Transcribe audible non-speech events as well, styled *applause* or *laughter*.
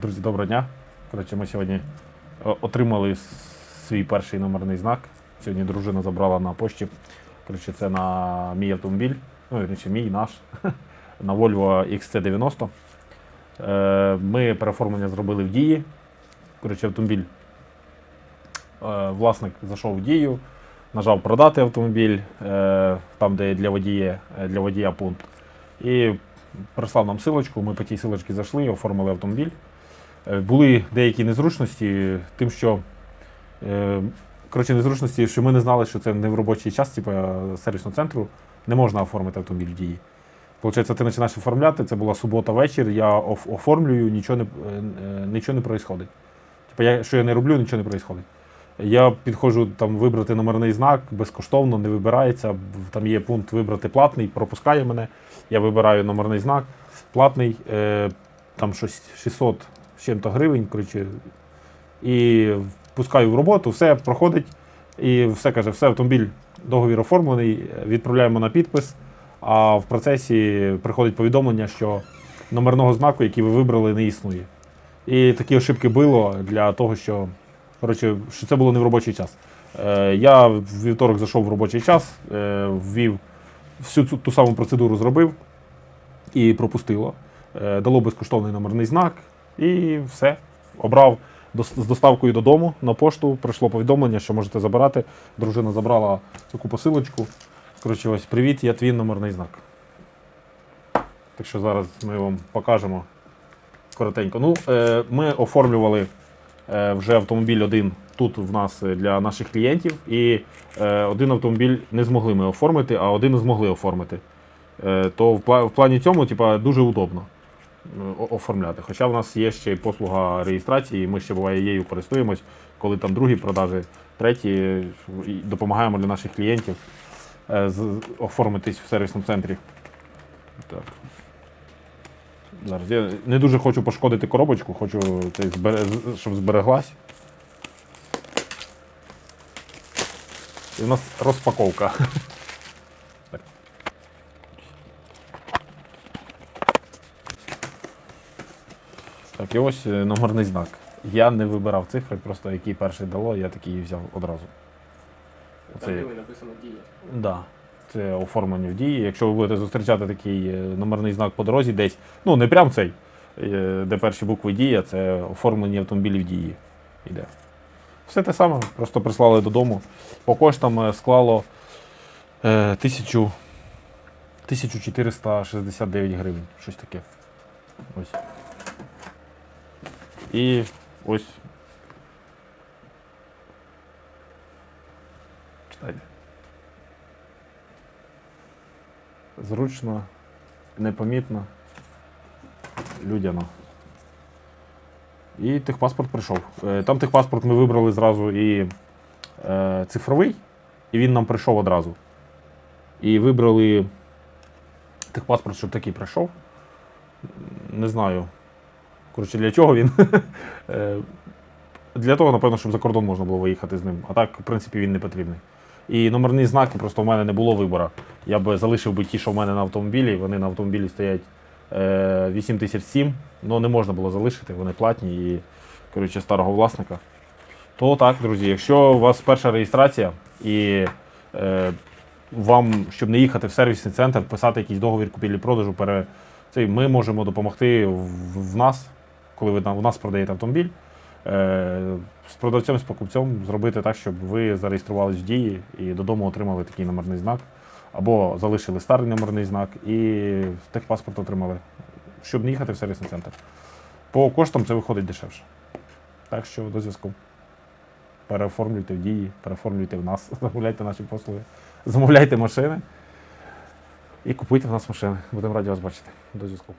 Друзі, доброго дня. Коротше, ми сьогодні отримали свій перший номерний знак. Сьогодні дружина забрала на пошті. Коротше, це на мій автомобіль, ну, вірніше, мій наш, *laughs* на Volvo XC90. Е, Ми переоформлення зробили в дії. Коротше, автомобіль. е, Власник зайшов в дію, нажав продати автомобіль, е, там, де для водія, е, для водія пункт. І прислав нам силочку, ми по тій силочці зайшли, оформили автомобіль. Е, Були деякі незручності, тим, що е, коротше, незручності, що ми не знали, що це не в робочий час, типу сервісного центру, не можна оформити автомобіль в дії. Получається, ти починаєш оформляти, це була субота вечір, я оформлюю, нічого не, е, нічого не происходить. Типу, я, що я не роблю, нічого не происходить. Я підходжу там вибрати номерний знак, безкоштовно, не вибирається. Там є пункт вибрати платний, пропускає мене. Я вибираю номерний знак, платний, там щось 600 з чим-то гривень, коротше, і пускаю в роботу, все проходить, і все каже, все, автомобіль, договір оформлений, відправляємо на підпис, а в процесі приходить повідомлення, що номерного знаку, який ви вибрали, не існує. І такі ошибки було для того, що, коротше, що це було не в робочий час. Е, я в вівторок зайшов в робочий час, е, ввів всю цю ту саму процедуру зробив і пропустило. Е, дало безкоштовний номерний знак і все. Обрав з доставкою додому на пошту. Прийшло повідомлення, що можете забирати. Дружина забрала таку посилочку. Коротше, ось привіт, я твій номерний знак. Так що зараз ми вам покажемо коротенько. Ну, е, ми оформлювали е, вже автомобіль один тут в нас е, для наших клієнтів, і е, один автомобіль не змогли ми оформити, а один змогли оформити. Е, то в, плані цьому типа, дуже удобно оформляти. Хоча в нас є ще й послуга реєстрації, ми ще буває її користуємось, коли там другі продажі, треті, допомагаємо для наших клієнтів е, оформитись в сервісному центрі. Так. Зараз я не дуже хочу пошкодити коробочку, хочу щоб збереглась. І в нас розпаковка. *laughs* Так, і ось е, номерний знак. Я не вибирав цифри, просто який перший дало, я такий і взяв одразу. Там Оце, диви написано дія. да, це оформлення в дії. Якщо ви будете зустрічати такий е, номерний знак по дорозі десь, ну не прям цей, е, де перші букви дія, це оформлення автомобілів дії. Іде. Все те саме, просто прислали додому. По коштам склало е, 1000, 1469 гривень. Щось таке. Ось. І ось. Читайте. Зручно, непомітно, людяно. І техпаспорт прийшов. Е, Там техпаспорт ми вибрали зразу і е, цифровий, і він нам прийшов одразу. І вибрали техпаспорт, щоб такий прийшов. Не знаю. Коротше, для чого він? *laughs* Е, Для того, напевно, щоб за кордон можна було виїхати з ним. А так, в принципі, він не потрібний. І номерні знаки просто в мене не було вибору. Я би залишив би ті, що в мене на автомобілі. Вони на автомобілі стоять е, 8007, але не можна було залишити, вони платні і коротше, старого власника. То так, друзі, якщо у вас перша реєстрація і е, вам, щоб не їхати в сервісний центр, писати якийсь договір купівлі-продажу, пере, цей, ми можемо допомогти в, в нас, коли ви у нас продаєте автомобіль. Е, з продавцем, з покупцем зробити так, щоб ви зареєструвались в дії і додому отримали такий номерний знак, або залишили старий номерний знак і техпаспорт отримали, щоб не їхати в сервісний центр. По коштам це виходить дешевше. Так що до зв'язку. Переоформлюйте в дії, переоформлюйте в нас, *laughs* замовляйте наші послуги, замовляйте машини і купуйте в нас машини. Будемо раді вас бачити. До зв'язку.